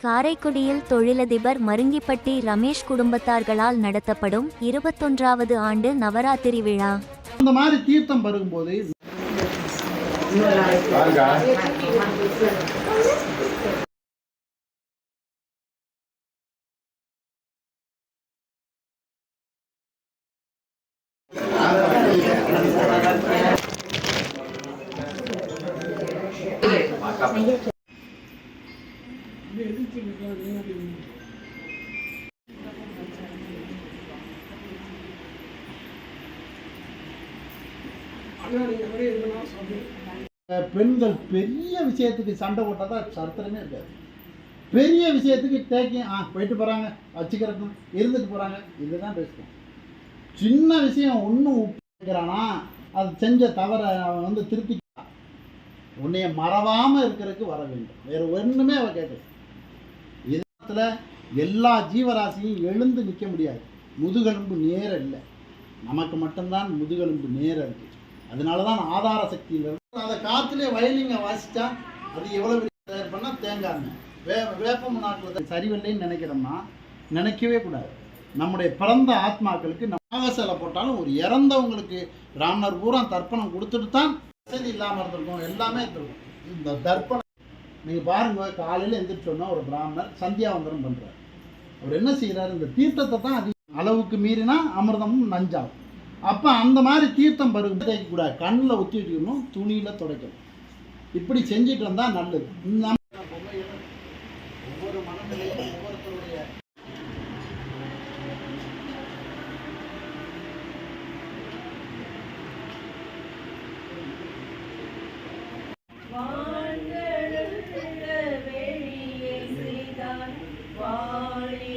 காரைக்குடியில் தொழிலதிபர் மருங்கிப்பட்டி ரமேஷ் குடும்பத்தார்களால் நடத்தப்படும் இருபத்தொன்றாவது ஆண்டு நவராத்திரி விழா. இந்த மாதிரி தீர்த்தம் பருகும்போது பெண்கள் பெரிய விஷயத்துக்கு சண்டை போட்டால் தான் சரித்திரமே இருக்காது பெரிய விஷயத்துக்கு டேக்கி ஆ போயிட்டு போகிறாங்க வச்சுக்கிறக்கும் இருந்துட்டு போகிறாங்க இதுதான் பேசுவோம் சின்ன விஷயம் ஒன்றும் உப்புறானா அது செஞ்ச தவறை அவன் வந்து திருப்பி உன்னைய மறவாமல் இருக்கிறதுக்கு வர வேண்டும். வேறு ஒன்றுமே அவன் கேட்குது காலத்தில் எல்லா ஜீவராசியும் எழுந்து நிற்க முடியாது. முதுகெலும்பு நேர இல்லை. நமக்கு மட்டும்தான் முதுகெலும்பு நேர இருக்கு. அதனால தான் ஆதார சக்தியில் இருக்கு அதை காற்றுலேயே வயலிங்க வாசித்தா அது எவ்வளோ தயார் பண்ணால் தேங்காய் வே வேப்பம் நாட்டில் சரிவில்லைன்னு நினைக்கிறோம்னா நினைக்கவே கூடாது. நம்முடைய பிறந்த ஆத்மாக்களுக்கு நாகசிலை போட்டாலும் ஒரு இறந்தவங்களுக்கு ராமர் பூரா தர்ப்பணம் கொடுத்துட்டு தான் வசதி இல்லாமல் இருந்திருக்கும். எல்லாமே இருந்திருக்கும். இந்த தர்ப்பணம் நீங்கள் பாருங்க காலையில் எந்திரிச்சோன்னா ஒரு பிராமணர் சந்தியாவந்தனம் பண்ணுறார் அவர் என்ன செய்கிறார் இந்த தீர்த்தத்தை தான் அதிக அளவுக்கு மீறினா அமிர்தமும் நஞ்சாகும். அப்போ அந்த மாதிரி தீர்த்தம் பருகு தேய்க்கக்கூடாது. கண்ணில் ஊற்றி வச்சுக்கணும் துணியில் துடைக்கணும். இப்படி செஞ்சுட்டு வந்தால் நல்லது. நம்ம ஒவ்வொரு மனநிலையும் ஒவ்வொருத்தருடைய வாழி